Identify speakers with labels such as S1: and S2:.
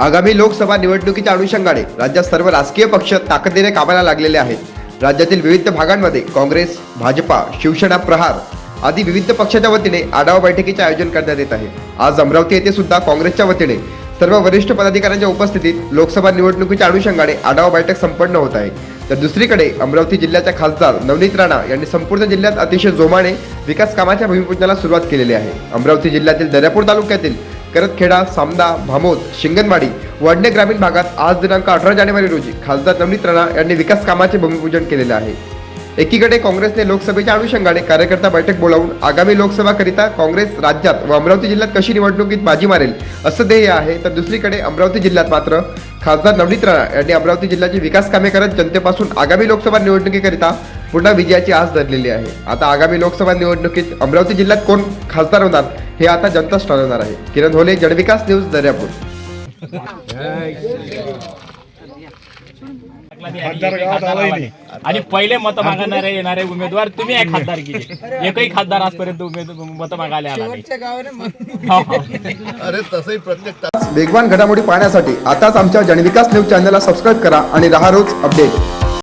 S1: आगामी लोकसभा निवडणुकीच्या अनुषंगाने राज्यात सर्व राजकीय पक्ष ताकदीने कामाला लागलेले आहेत. राज्यातील विविध भागांमध्ये काँग्रेस भाजपा शिवसेना प्रहार आदी विविध पक्षाच्या वतीने आढावा बैठकीचे आयोजन करण्यात येत आहे. आज अमरावती येथे सुद्धा काँग्रेसच्या वतीने सर्व वरिष्ठ पदाधिकाऱ्यांच्या उपस्थितीत लोकसभा निवडणुकीच्या अनुषंगाने आढावा बैठक संपन्न होत आहे. तर दुसरीकडे अमरावती जिल्ह्याच्या खासदार नवनीत राणा यांनी संपूर्ण जिल्ह्यात अतिशय जोमाने विकास कामाच्या भूमिपूजनाला सुरुवात केलेली आहे. अमरावती जिल्ह्यातील दर्यापूर तालुक्यातील करतखेडा सामदा भामोद शिंगणवाडी वडणे ग्रामीण भागात आज दिनांक अठरा जानेवारी रोजी खासदार नवनीत राणा यांनी विकास कामाचे भूमिपूजन केलेले आहे. एकीकडे काँग्रेसने लोकसभेच्या अनुषंगाने कार्यकर्ता बैठक बोलावून आगामी लोकसभाकरिता काँग्रेस राज्यात व अमरावती जिल्ह्यात कशी निवडणुकीत बाजी मारेल असं ध्येय आहे तर दुसरीकडे अमरावती जिल्ह्यात मात्र खासदार नवनीत राणा यांनी अमरावती जिल्ह्याची विकास कामे करत जनतेपासून आगामी लोकसभा निवडणुकीकरिता पुन्हा विजयाची आस धरलेली आहे. आता आगामी लोकसभा निवडणुकीत अमरावती जिल्ह्यात कोण खासदार होणार? हे आता जनताच ठरवणार आहे. किरण होले जनविकास न्यूज दर्यापूर.
S2: खासदार गावात आलाही नाही.
S3: आणि पहिले मत मागणारे येणारे उमेदवार तुम्ही आहे खासदार एकही खासदार आजपर्यंत मत मागायला आला नाही. हो, हो.
S2: अरे तसंही प्रत्येक
S1: वेगवान घडामोडी पाहण्यासाठी आताच आमच्या जनविकास न्यूज चॅनलला सबस्क्राईब करा आणि रहा रोज अपडेट.